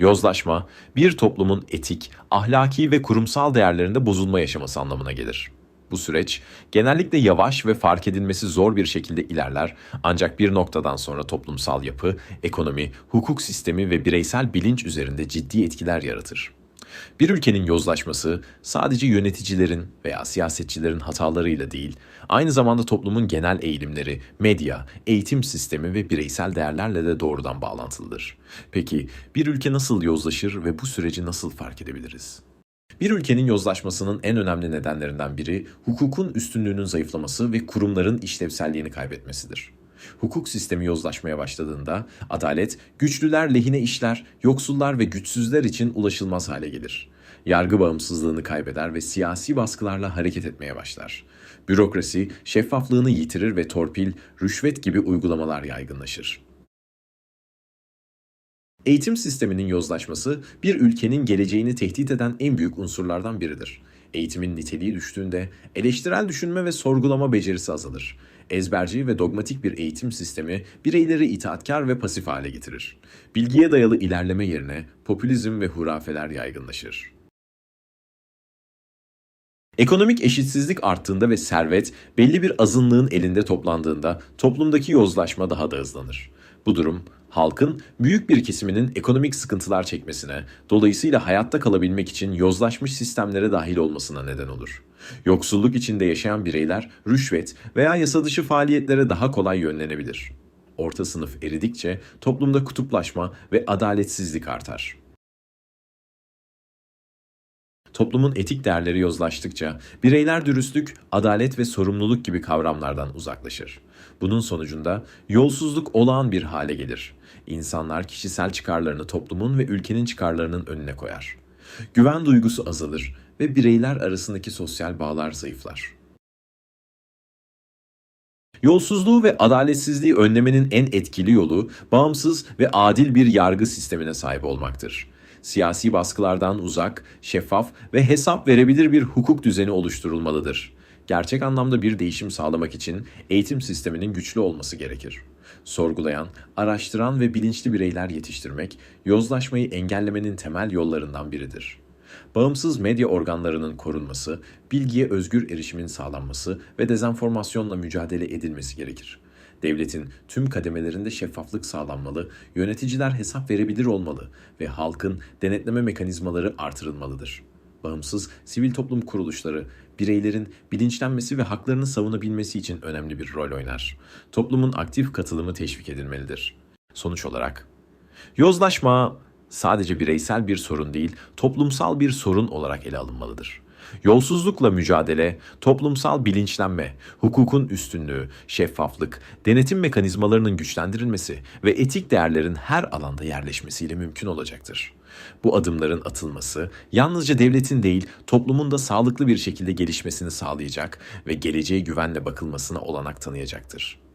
Yozlaşma, bir toplumun etik, ahlaki ve kurumsal değerlerinde bozulma yaşaması anlamına gelir. Bu süreç genellikle yavaş ve fark edilmesi zor bir şekilde ilerler ancak bir noktadan sonra toplumsal yapı, ekonomi, hukuk sistemi ve bireysel bilinç üzerinde ciddi etkiler yaratır. Bir ülkenin yozlaşması sadece yöneticilerin veya siyasetçilerin hatalarıyla değil, aynı zamanda toplumun genel eğilimleri, medya, eğitim sistemi ve bireysel değerlerle de doğrudan bağlantılıdır. Peki bir ülke nasıl yozlaşır ve bu süreci nasıl fark edebiliriz? Bir ülkenin yozlaşmasının en önemli nedenlerinden biri hukukun üstünlüğünün zayıflaması ve kurumların işlevselliğini kaybetmesidir. Hukuk sistemi yozlaşmaya başladığında adalet güçlüler lehine işler, yoksullar ve güçsüzler için ulaşılmaz hale gelir. Yargı bağımsızlığını kaybeder ve siyasi baskılarla hareket etmeye başlar. Bürokrasi şeffaflığını yitirir ve torpil, rüşvet gibi uygulamalar yaygınlaşır. Eğitim sisteminin yozlaşması bir ülkenin geleceğini tehdit eden en büyük unsurlardan biridir. Eğitimin niteliği düştüğünde eleştirel düşünme ve sorgulama becerisi azalır. Ezberci ve dogmatik bir eğitim sistemi bireyleri itaatkar ve pasif hale getirir. Bilgiye dayalı ilerleme yerine popülizm ve hurafeler yaygınlaşır. Ekonomik eşitsizlik arttığında ve servet belli bir azınlığın elinde toplandığında toplumdaki yozlaşma daha da hızlanır. Bu durum halkın büyük bir kesiminin ekonomik sıkıntılar çekmesine, dolayısıyla hayatta kalabilmek için yozlaşmış sistemlere dahil olmasına neden olur. Yoksulluk içinde yaşayan bireyler rüşvet veya yasa dışı faaliyetlere daha kolay yönlenebilir. Orta sınıf eridikçe toplumda kutuplaşma ve adaletsizlik artar. Toplumun etik değerleri yozlaştıkça bireyler dürüstlük, adalet ve sorumluluk gibi kavramlardan uzaklaşır. Bunun sonucunda yolsuzluk olağan bir hale gelir. İnsanlar kişisel çıkarlarını toplumun ve ülkenin çıkarlarının önüne koyar. Güven duygusu azalır ve bireyler arasındaki sosyal bağlar zayıflar. Yolsuzluğu ve adaletsizliği önlemenin en etkili yolu bağımsız ve adil bir yargı sistemine sahip olmaktır. Siyasi baskılardan uzak, şeffaf ve hesap verebilir bir hukuk düzeni oluşturulmalıdır. Gerçek anlamda bir değişim sağlamak için eğitim sisteminin güçlü olması gerekir. Sorgulayan, araştıran ve bilinçli bireyler yetiştirmek, yozlaşmayı engellemenin temel yollarından biridir. Bağımsız medya organlarının korunması, bilgiye özgür erişimin sağlanması ve dezenformasyonla mücadele edilmesi gerekir. Devletin tüm kademelerinde şeffaflık sağlanmalı, yöneticiler hesap verebilir olmalı ve halkın denetleme mekanizmaları artırılmalıdır. Bağımsız sivil toplum kuruluşları bireylerin bilinçlenmesi ve haklarını savunabilmesi için önemli bir rol oynar. Toplumun aktif katılımı teşvik edilmelidir. Sonuç olarak yozlaşma sadece bireysel bir sorun değil, toplumsal bir sorun olarak ele alınmalıdır. Yolsuzlukla mücadele, toplumsal bilinçlenme, hukukun üstünlüğü, şeffaflık, denetim mekanizmalarının güçlendirilmesi ve etik değerlerin her alanda yerleşmesiyle mümkün olacaktır. Bu adımların atılması yalnızca devletin değil, toplumun da sağlıklı bir şekilde gelişmesini sağlayacak ve geleceğe güvenle bakılmasına olanak tanıyacaktır.